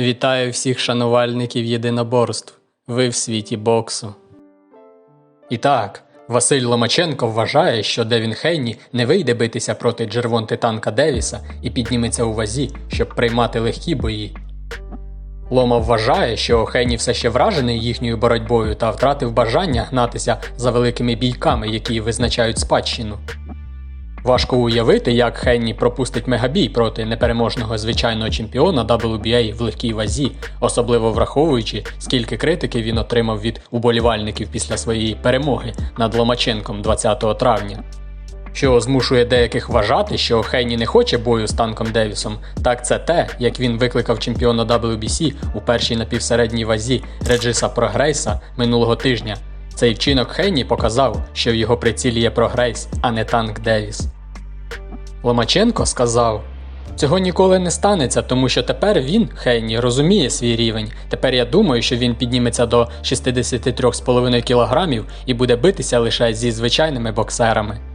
Вітаю всіх шанувальників єдиноборств. Ви в світі боксу. І так, Василь Ломаченко вважає, що Девін Хейні не вийде битися проти Джервонти Танка Девіса і підніметься у вазі, щоб приймати легкі бої. Лома вважає, що Хейні все ще вражений їхньою боротьбою та втратив бажання гнатися за великими бійками, які визначають спадщину. Важко уявити, як Хенні пропустить мегабій проти непереможного звичайного чемпіона WBA в легкій вазі, особливо враховуючи, скільки критики він отримав від уболівальників після своєї перемоги над Ломаченком 20 травня. Що змушує деяких вважати, що Хейні не хоче бою з танком Девісом, так це те, як він викликав чемпіона WBC у першій напівсередній вазі Реджиса Прогрейса минулого тижня. Цей вчинок Хейні показав, що в його прицілі є прогрейс, а не танк Девіс. Ломаченко сказав: Цього ніколи не станеться, тому що тепер він, Хейні, розуміє свій рівень. Тепер я думаю, що він підніметься до 63,5 кг і буде битися лише зі звичайними боксерами.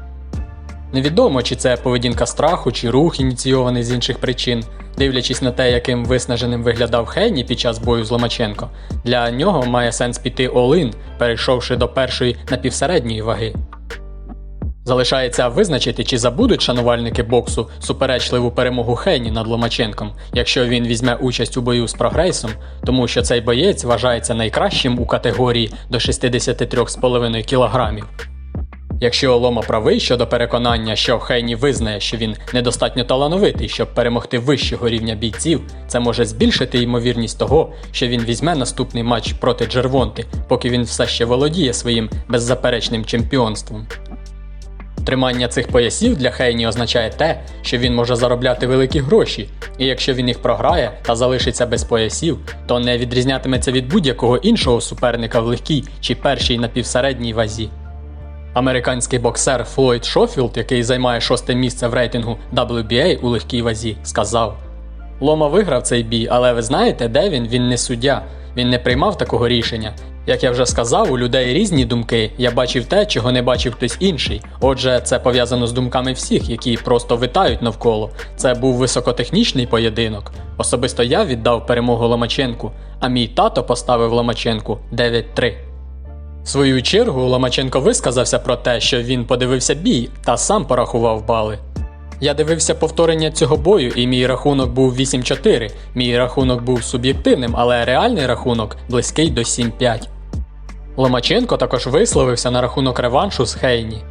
Невідомо, чи це поведінка страху, чи рух, ініційований з інших причин. Дивлячись на те, яким виснаженим виглядав Хейні під час бою з Ломаченко, для нього має сенс піти all-in, перейшовши до першої напівсередньої ваги. Залишається визначити, чи забудуть шанувальники боксу суперечливу перемогу Хейні над Ломаченком, якщо він візьме участь у бою з прогрейсом, тому що цей боєць вважається найкращим у категорії до 63,5 кг. Якщо Лома правий щодо переконання, що Хейні визнає, що він недостатньо талановитий, щоб перемогти вищого рівня бійців, це може збільшити ймовірність того, що він візьме наступний матч проти Джервонти, поки він все ще володіє своїм беззаперечним чемпіонством. Тримання цих поясів для Хейні означає те, що він може заробляти великі гроші, і якщо він їх програє та залишиться без поясів, то не відрізнятиметься від будь-якого іншого суперника в легкій чи першій напівсередній вазі. Американський боксер Флойд Шофілд, який займає шосте місце в рейтингу WBA у легкій вазі, сказав: Лома виграв цей бій, але ви знаєте, де він? Він не суддя. Він не приймав такого рішення. Як я вже сказав, у людей різні думки. Я бачив те, чого не бачив хтось інший. Отже, це пов'язано з думками всіх, які просто витають навколо. Це був високотехнічний поєдинок. Особисто я віддав перемогу Ломаченку, а мій тато поставив Ломаченку 9-3. В свою чергу Ломаченко висказався про те, що він подивився бій та сам порахував бали. Я дивився повторення цього бою, і мій рахунок був 8-4. Мій рахунок був суб'єктивним, але реальний рахунок близький до 7-5. Ломаченко також висловився на рахунок реваншу з Хейні.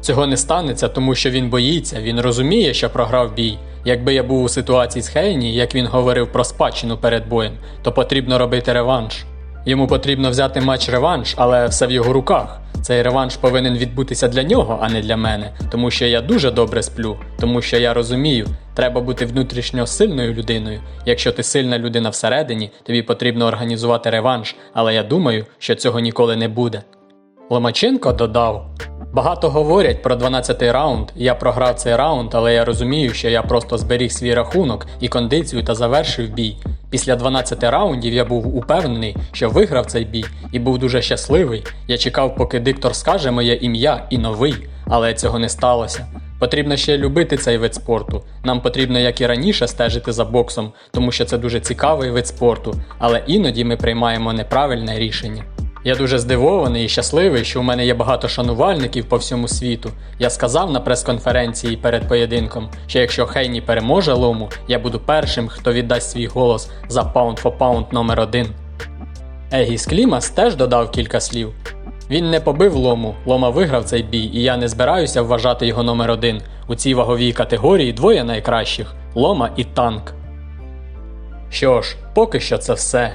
Цього не станеться, тому що він боїться, він розуміє, що програв бій. Якби я був у ситуації з Хейні, як він говорив про спадщину перед боєм, то потрібно робити реванш. Йому потрібно взяти матч реванш, але все в його руках. Цей реванш повинен відбутися для нього, а не для мене, тому що я дуже добре сплю, тому що я розумію, треба бути внутрішньо сильною людиною. Якщо ти сильна людина всередині, тобі потрібно організувати реванш, але я думаю, що цього ніколи не буде. Ломаченко додав: Багато говорять про 12-й раунд. Я програв цей раунд, але я розумію, що я просто зберіг свій рахунок і кондицію та завершив бій. Після 12 раундів я був упевнений, що виграв цей бій, і був дуже щасливий. Я чекав, поки диктор скаже моє ім'я і новий, але цього не сталося. Потрібно ще любити цей вид спорту. Нам потрібно, як і раніше, стежити за боксом, тому що це дуже цікавий вид спорту, але іноді ми приймаємо неправильне рішення. Я дуже здивований і щасливий, що у мене є багато шанувальників по всьому світу. Я сказав на прес-конференції перед поєдинком, що якщо Хейні переможе лому, я буду першим, хто віддасть свій голос за Pound for Pound номер 1 Егіс Клімас теж додав кілька слів. Він не побив лому, лома виграв цей бій, і я не збираюся вважати його номер один. У цій ваговій категорії двоє найкращих лома і танк. Що ж, поки що це все.